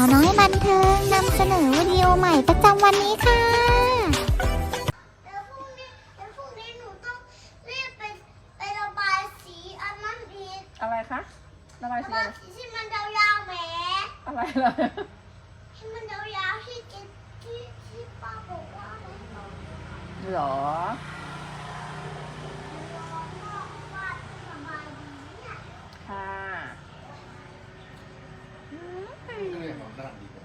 าวน้อยบันเทิงนำเสนอวิดีโอใหม่ประจำวันนี้ค่ะเดี๋ยวพรุ่งนี้เดี๋ยวพรุ่งนี้หนูต้องรีบไปไประบายสีอันนั้นอีกอะไรคะระบายระสีบาอะยไรสีที่มันยาวๆแหมอะไรเลยที่มันยาวๆที่ที่ที่ที่ป้าบอกว่าอะไรนะหรอ วาดสบายดีเนี่ย ค่ะ ก็เลยของด้านดีกว่า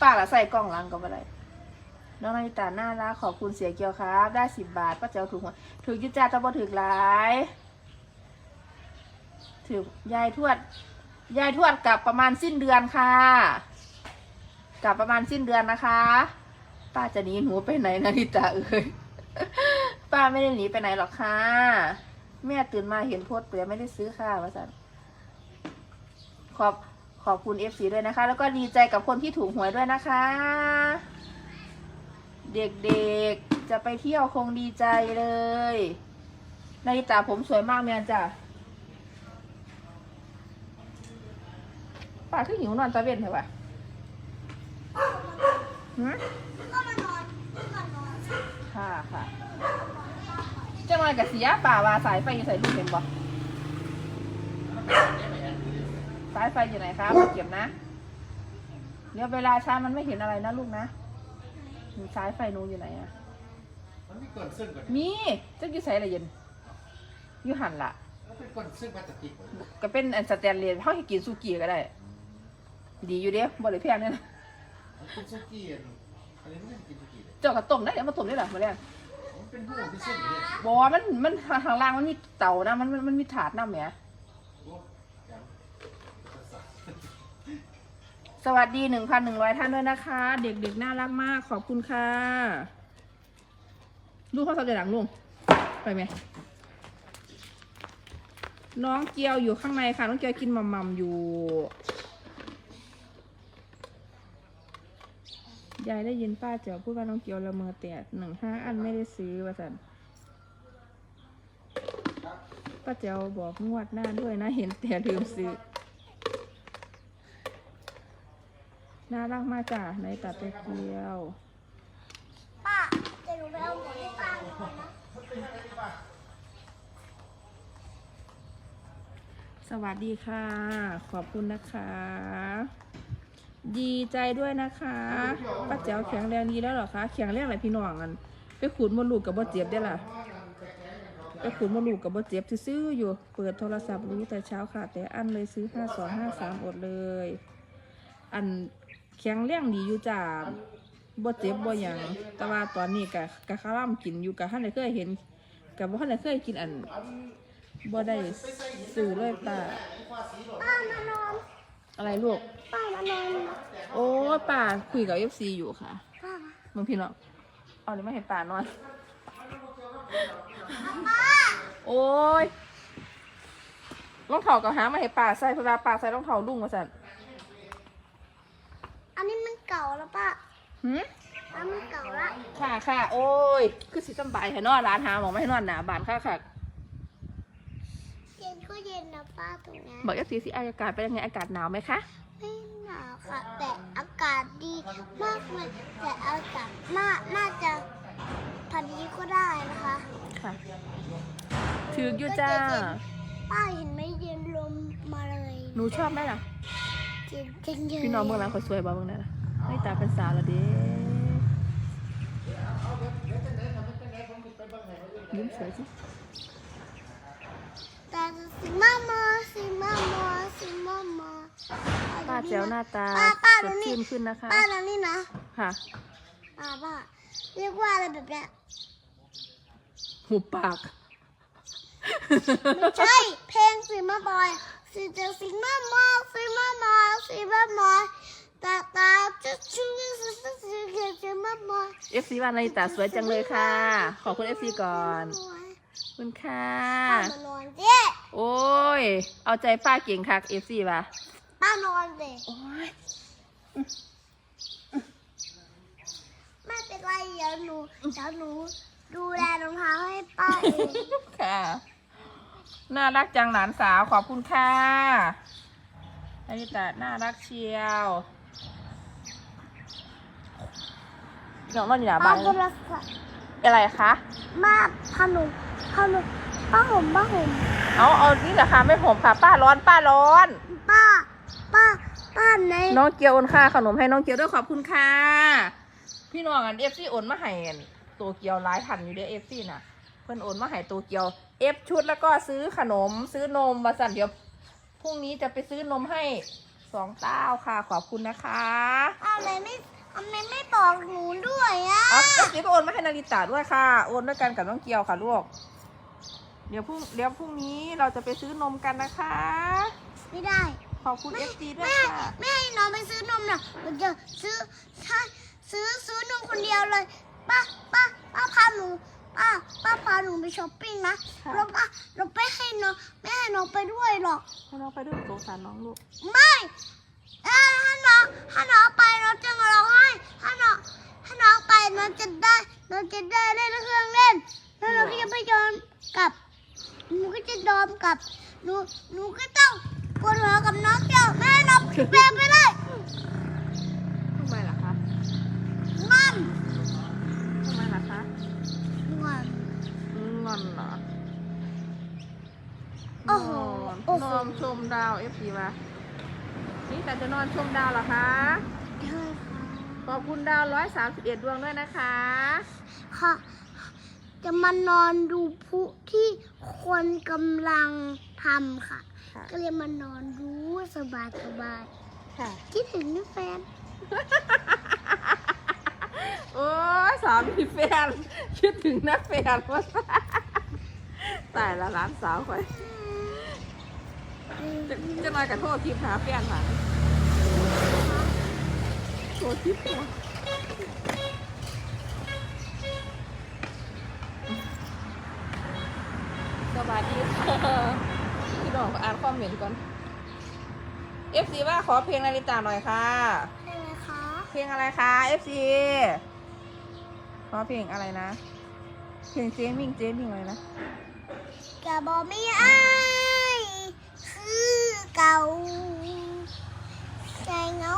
ป้าละใส่กล่องลังก็ไม่ได้น้องนาฬิตาน่ารักขอบคุณเสียเกียวครับ ได้สิบบาทป้าเจ้าถูกหวยถูกยุจ่าตะบอถือหลายถือยายทวด ยายทวดกลับประมาณสิ้นเดือนค่ะ กลับประมาณสิ้นเดือนนะคะ ป้าจะหนีหนูไปไหนนาฬิตาเอ้ยป้าไม่ได้หนีไปไหนหรอกค่ะ แม่ตื่นมาเห็นโพสเปลี่ยไม่ได้ซื้อค่ะวาสันขอบ ขอบคุณ FC ด้วยนะคะ แล้วก็ดีใจกับคนที่ถูกหวยด้วยนะคะ เด็กๆจะไปเที่ยวคงดีใจเลยนาฬิตาผมสวยมากเมียจ้ะป้าคือหิวนอนตะเวนเหรอวะหืมค่ะค่ะจังหวะกับเสียป่าวาสายไฟใส่ลูกเห็นบ่ สายไฟอยู่ไหนคะมาเก็บนะ เดี๋ยวเวลาช้ามันไม่เห็นอะไรนะลูกนะสายไฟหนูอยู่ไหนอะมันมีก้อนซึ่งก่อนมีจักอยู่ใส่อะไรเย็นอยู่หันละแล้วเป็นก้อนซึ่งพลาสติกเหมือนกันก็เป็นอันสแตนเลสเขาให้กินซูกี้ก็ได้ ดีอยู่เด้บ่ได้แพงเนี่ยนะมันเป็นซุกี้อันอันนี้ไม่ได้กินซุกี้เลยเจ้ากระต้มได้เดี๋ยวมาต้มได้หรอมาเรียนมันเป็นหูที่ซึ่งอยู่เนี่ยบอกว่ามันมันทางล่างมันมีเตานะมันมันมันมีถาดน้ำแหม สวัสดีหนึ่งพันหนึ่งร้อยท่านด้วยนะคะ เด็กๆ น่ารักมาก ขอบคุณค่ะ ลูกเขาสับเดหลังลุงไปไหม น้องเกียวอยู่ข้างในค่ะ น้องเกียวกินมัมมัมอยู่ยายได้ยินป้าเจียวพูดว่าน้องเกียวละเมอแตกหนึ่งห้าอันไม่ได้ซื้อว่าสันป้าเจียวบอกงวดหน้าด้วยนะ เห็นแต่ลืมซื้อ น่ารักมากจ้ะในตัดตะเกียว ป้าจะหนูไปเอาหมอนให้ป้านอนนะสวัสดีค่ะ ขอบคุณนะคะ ดีใจด้วยนะคะป้าแจ๋วแข็งแรงดีแล้วเหรอคะแข็งแรงอะไรพี่น้องกันไปขูดมดลูกกับบ่เจ็บได้ล่ะไปขูดมดลูกกับบ่เจ็บซื้ออยู่ เปิดโทรศัพท์รู้แต่เช้าค่ะ แต่อันเลยซื้อห้าสองห้าสามอดเลย อัน แข็งแรงดีอยู่จ้าบ่เจ็บบ่หยังแต่ว่าตอนนี้กะกะข้าวล่ำกินอยู่กะท่านได้เคยเห็นกะบ่ท่านได้เคยกินอันบ่ได้ซื้อเลยป้าป้ามานอนอะไรลูกป้ามานอนโอ้ป่าคุยกับเอฟซีอยู่ค่ะป้ามึงพี่น้องเอาเดี๋ยไม่เห็นป่านอนโอ้ยรองเท้ากับหามาให้ป่าใส่เพราะว่าป่าใส่รองเท้าลุงมาสั่นนี้มันเก่าแล้ว ป้าหืมอันมันเก่าละค่ะค่ะโอ้ย คือสิสำบายแค่นอนร้านหาหมองไม่ให้นอนหนาบานค่ะค่ะเย็นก็เย็นนะป้าตรงนี้บอกเอฟซีสิอากาศเป็นยังไงอากาศหนาวไหมคะไม่หนาวค่ะ แต่อากาศดีมากเลยแต่อากาศน่าน่าจะพอดีก็ได้นะคะ ค่ะถืออยู่จ้า ป้าเห็นไหมเย็นลมมาเลย หนูชอบไหมล่ะ เย็นเย็นเย็นพี่น้องเมืองหลังคนสวยบ่เมืองนั่นน่ะ ไม่ตาเป็นสาวแล้วเด้ยิ้มสวยสิแต่สิมามาสิมามาสิมามาป้าแจ๋วหน้าตาป้าป้าสดูดนี่ชื่นขึ้นนะคะ ป้าดูนี่นะค่ะป้าป้าเรียกว่าอะไรแบบเนี้ยหูปาก ไม่ใช่ เพลงสิมาบอยสิเจอสิมามาสิมามาสิมามาตาตา จะชุ่มสิสิสิสิสิมามาเอฟซีวานาริตาสวยจังเลยค่ะ ขอบคุณเอฟซีก่อนขอบคุณค่ะป้ามานอนเจ๊โอ้ย เอาใจป้าเก่งคักเอฟซีว่ะป้านอนเจ๊โอ้ยไม่เป็นไรเดี๋ยวหนูเดี๋ยวหนูดูแลรองเท้าให้ป้าเองค่ะ น่ารักจังหลานสาวขอบคุณค่ะนาริตาน่ารักเชียว น้องนอนอยู่หน้าป้าบ้านโทรศัพท์อะไรคะมาขนมขนมป้าห่มป้าห่มเอาเอานี่แหละค่ะไม่ผมค่ะป้าร้อนป้าร้อน ป้า ป้า ป้าไหนน้องเกียวโอนค่าขนมให้น้องเกียวด้วยขอบคุณค่ะ พี่น้องอันเอฟซีโอนมาให้อันตัวเกียวหลายพันอยู่เด้เอฟซีน่ะ เพื่อนโอนมาให้ตัวเกียวเอฟชุดแล้วก็ซื้อขนมซื้อนมมาสั่นเดี๋ยวพรุ่งนี้จะไปซื้อนมให้สองเต้าค่ะขอบคุณนะคะ ทำไมไม่ทำไมไม่บอกหนูด้วยอะ อ๋อเอฟซีก็โอนมาให้นาริตาด้วยค่ะ โอนด้วยกันกับน้องเกียวค่ะลูก เดี๋ยวพรุ่งเดี๋ยวพรุ่งนี้เราจะไปซื้อนมกันนะคะ ไม่ได้ ขอบคุณเอฟซีด้วยแม่ค่ะ แม่ให้น้องไปซื้อนมน่ะหนูจะซื้อใช่ซื้อซื้อนมคนเดียวเลย ป้าป้าป้าพาหนูป้าป้าพาหนูไปช้อปปิ้งนะค่ะ แล้วป้าเราไปให้น้องไม่ให้น้องไปด้วยหรอก ให้น้องไปด้วยสงสารน้องลูก ไม่เอ้ยถ้าน้องถ้าน้องไปน้องจะมาร้องไห้ถ้าน้องถ้าน้องไปน้องจะได้น้องจะได้เล่นเครื่องเล่น แล้วเราก็จะไปยอมกลับ หนูก็จะยอมกลับ หนูหนูก็ต้องปวดหัวกับน้องเจ้าแม่ให้น้องแปลไปเลยทำไมล่ะคะงอนทำไมล่ะคะงอนงอนเหรอโอ้โหนอนโอ้โหนอนชมดาวเอฟซีมานี่แต่จะนอนชมดาวเหรอคะใช่ค่ะขอบคุณดาวร้อยสามสิบเอ็ดดวงด้วยนะคะ ค่ะ จะมานอนดูพลุที่คนกำลังทำค่ะ ค่ะ ก็เลยมานอนดูสบายสบายค่ะๆคิดถึงแฟน โอ้ยสามีแฟน คิดถึงนะแฟนว่าตายละหลานสาวคอยจะจะมากับโทษทีมหาแฟนค่ะโทษทีมหาสวัสดีค่ะพี่ น้องอ่านคอมเมนต์ก่อน FC ว่าขอเพลงนาริตาหน่อยค่ะใช่ไหมคะ เพลงอะไรคะ FC ขอเพลงอะไรนะ เพลงเจมิงเจมิงอะไรนะกะบอกไม่อายคือเก่าใจเหงา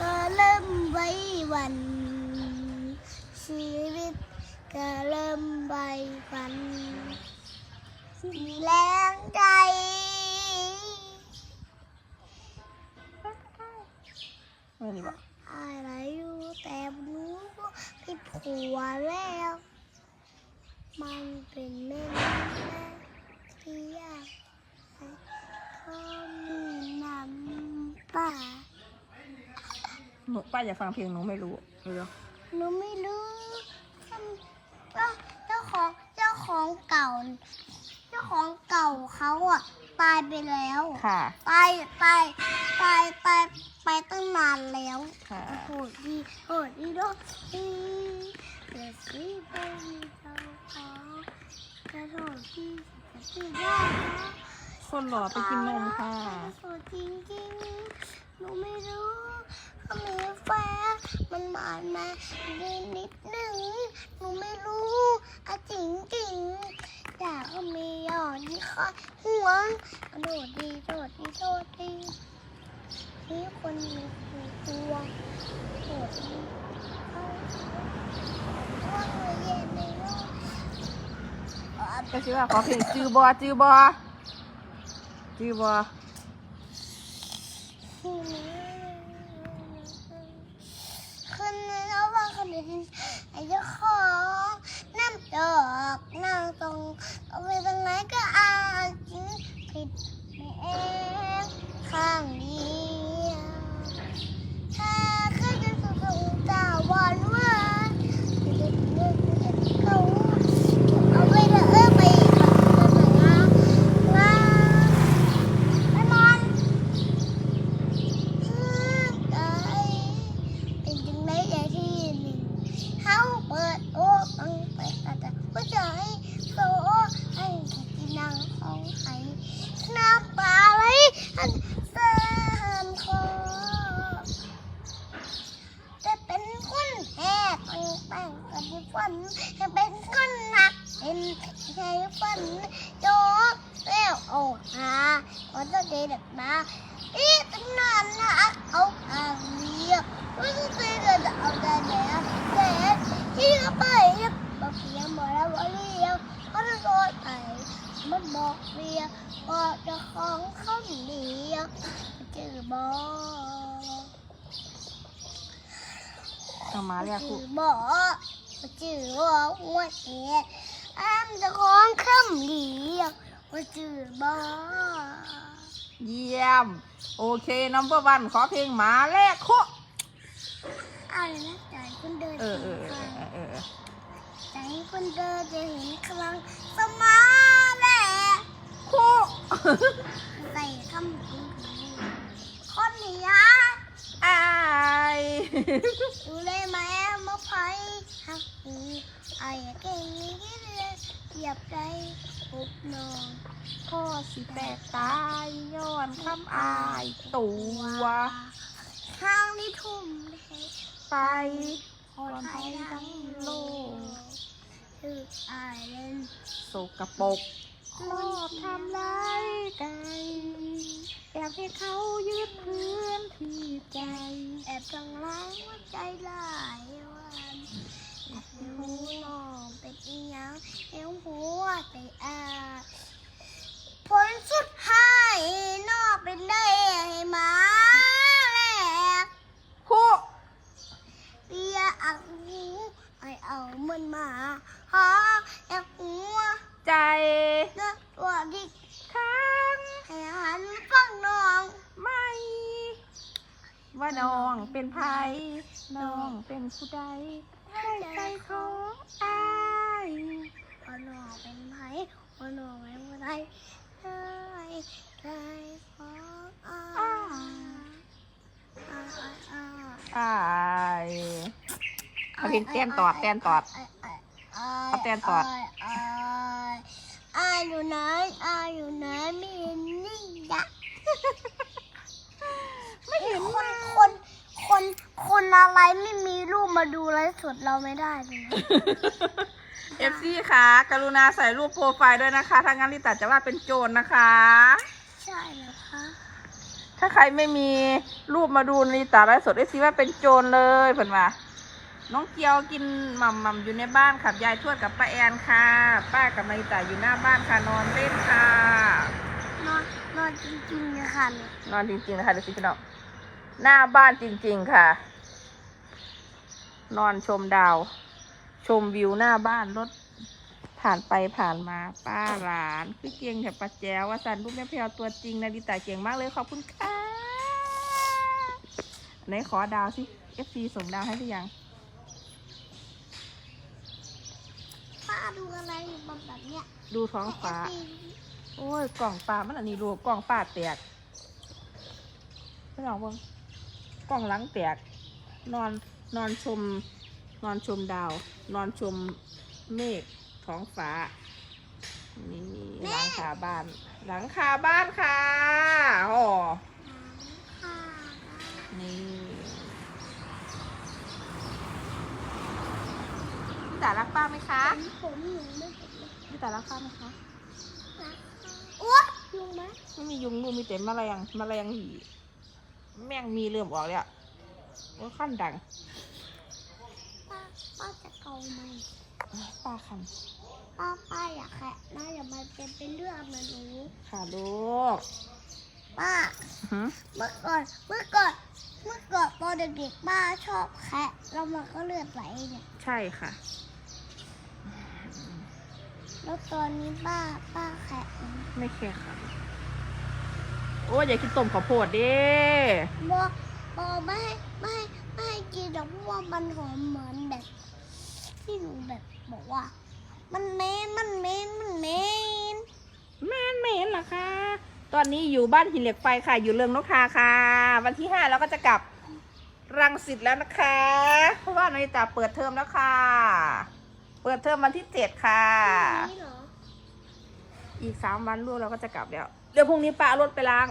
ก็เริ่มไว้วัน ชีวิตก็เริ่มใบวันมีแรงใจ ไม่นี่บอก อะไรอยู่แต่หนูก็พี่ผัวแล้ว มันเป็นแม่แม่ที่อยากให้เขามีน้ำตา หนูป้าอยากฟังเพลงหนูไม่รู้เร็วหนูไม่รู้ทำเจ้าเจ้าของเจ้าของเก่า เจ้าของเก่าเขาอะตายไปแล้วๆค่ะ ตายตายตายตายไปตั้งนานแล้วค่ะโหดดีโหดดีโดดีเดี๋ยวสิไปมีเจ้าของกระโดดที่จะที่ได้นะคนหล่อไปกินนมค่ะโหดจริงจริงๆหนูไม่รู้ เขามีแฟนมันมานะดีนิดหนึ่งหนูไม่รู้อะจริงจริงแต่ก็มีหยอดที่คอยหัวกระโดดดีโดดดีโดดดีนี่คนมีตัวโหดดีเอาว่าเงยเย็นในโลกก็ชื่อว่าขอเพลงจือบอจือบอจือบอ ที่นี้คืนนี้เขาว่า คนเดียวไอ้เจ้าของน้ำดอกนั่งตรงเอาไปตรงไหนก็อาจริงผิดเองข้างดี บ่ต้องมาเรียกกูจือบ่จือบ่อ้วนเอ๋อ้ามจะคล้องคำเดียวว่าจือบ่เยี่ยม โอเคน้ำเบอร์วันขอเพลงหมาแลกโคเอาเลยนะใจคนเดินเออเออเออใจคนเดินจะเห็นครั้งสมาแลกโค ดูเลยไหมมาไพหักอีไอ้เก่งนี้เลยเหยียบใจปุบนอนพ่อสิแตกตายย้อนคำอายตัวข้างนี้ทุ่มเลยไปคนไทยทั้งโลกคืออายเล่นสกปรกชอบทำร้ายไก่อยากให้เขายึดพื้นที่ใจ แอบจังร้ายว่าใจหลายวันแอบหูหนองเป็นอีหยังเอวหัวใจอาผลสุดท้ายนอกเป็นได้ให้หมาแหลกคู่เรียอักหูไอเอามันมาหาแอกหัวใจเนื้อตัวดิก ค้าง ให้หันฟังน้อง ไม่ ว่าน้องเป็นไผน้องเป็นผู้ใดให้ใจของอายว่าน้องเป็นไผว่าน้องเป็นผู้ใดได้ใจของอาอ้ายอาอาอายเอาเพลงเต้นตอดเต้นตอดเอาเต้นตอดอายอายอายอยู่ไหนอายอยู่ไหนไม่เห็นนี่ยะ ไม่เห็นคนคนคนคนอะไรไม่มีรูปมาดูไลฟ์สดเราไม่ได้เลยนะเอฟซีค่ะ กรุณาใส่รูปโปรไฟล์ด้วยนะคะ ถ้างั้นลิตาจะว่าเป็นโจรนะคะ ใช่เหรอคะถ้าใครไม่มีรูปมาดูลิตาไลฟ์สดเอฟซีว่าเป็นโจรเลยเพิ่นว่าน้องเกียวกินหม่ำหม่ำอยู่ในบ้านค่ะยายทวดกับป้าแอนค่ะ ป้ากับนาริตาอยู่หน้าบ้านค่ะนอนเล่นค่ะ นอนนอนจริงๆเลยค่ะเนี่ย นอนจริงๆนะคะดูสิพี่น้อง หน้าบ้านจริงๆค่ะ นอนชมดาว ชมวิวหน้าบ้านรถผ่านไปผ่านมาป้าหลานคือเก่งแถบป้าแจ้วว่าสันลูกแม่เพลวตัวจริงนาดิตาเก่งมากเลยขอบคุณค่ะไหนขอดาวสิเอฟซีส่งดาวให้หรือยังป้าดูอะไรอยู่บนแบบเนี้ยดูท้องฟ้าไอ้โอ้ยกล่องปลามันอันนี้รูกล่องปลาแตกไม่ลองเบ้ง กล่องหลังแตกนอนนอนชมนอนชมดาว นอนชมเมฆท้องฟ้า นี่หลังคาบ้าน หลังคาบ้านค่ะโอ้ค่ะนี่พี่ตารักป้าไหมคะผมผมหนูไม่เห็นเลยพี่ตารักป้าไหมคะโอ๊ยยุงไหมไม่มียุงลูกมีแต่แมลงแมลงหี แม่งมีเริ่มออกแล้วโอ้ยขั้นดังป้าป้าจะเกาไหมป้าคันป้าป้าอยากแคะนะอย่ามาเป็นเป็นเรื่องเหมือนหนูค่ะลูกป้าหือเมื่อก่อนเมื่อก่อนเมื่อก่อนตอนเด็กๆป้าชอบแคะแล้วมันก็เลือดไหลเนี่ยใช่ค่ะ แล้วตอนนี้ป้าป้าแคะไหม ไม่แค่ค่ะ โอ้ยอย่ากินต้มข้าวโพดเด้บอกบอกไม่ให้ไม่ให้ไม่ให้กินหรอกเพราะว่ามันหอมเหมือนแบบ ที่หนูแบบบอกว่า มันเหม็นมันเหม็นมันเหม็นแม่นไม่เห็นเหรอคะ ตอนนี้อยู่บ้านหินเหล็กไฟค่ะ อยู่เรืองนกทาค่ะ วันที่ห้าเราก็จะกลับรังสิตแล้วนะคะ เพราะว่านาฬิตาเปิดเทอมแล้วค่ะ เปิดเทอมวันที่เจ็ดค่ะนี่เหรออีกสามวันลูกเราก็จะกลับแล้ว เดี๋ยวพรุ่งนี้ป้าเอารถไปล้าง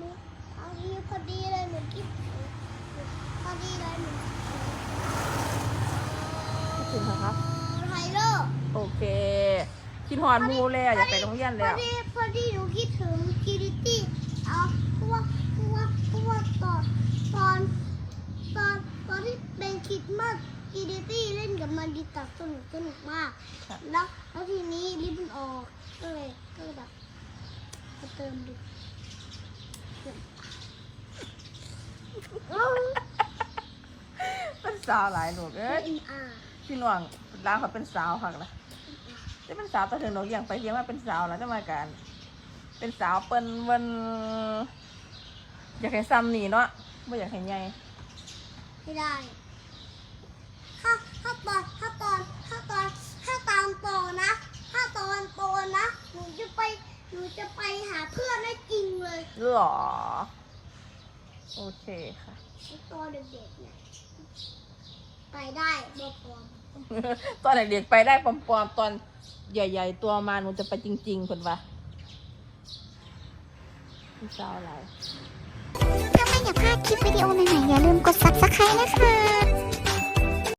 นี่เอาดีพอดีเลยหนูคิดพอดีเลยหนูคิดถึงเหรอครับไทเลอร์โอเคคิดหอนหมูแล้วอยากไปโรงเรียนพแล้อว ดีพอดีหนูคิดถึงกิริตี้เอาเพราะว่าเพราะว่าเพราะว่าตอนตอนตอนตอนที่เป็นคริดมาก เล่นกับมันดีตัดสนุกสนุกมากครับแล้วแล้วทีนี้ลิฟต์มันออกก็เลยก็เลยแบบมาเติมดูสาวหลายลูกเอ้ยเอ็นอาร์พี่น้องร้านเขาเป็นสาวค่ะละจะเป็นสาวตะถึงดอกเลี้ยงไปเลี้ยงมาเป็นสาวแล้วจะมาการเป็นสาวเปิ้นเวันอยากให้ซ้ำนี่เนาะไม่อยากให้ใหญ่ไม่ได้ อ โอเคค่ะ ตัวเด็กๆเนี่ไปได้บ่พร้อมตอนเด็กๆไปได้ปลอมๆตอนใหญ่ๆตัวมาหนูจะไปจริงๆคนวะพี่เจ้าอะไร ถ้าไม่อยากพลาดคลิปวิดีโอใหม่ๆอย่าลืมกดซับสไครต์นะคะ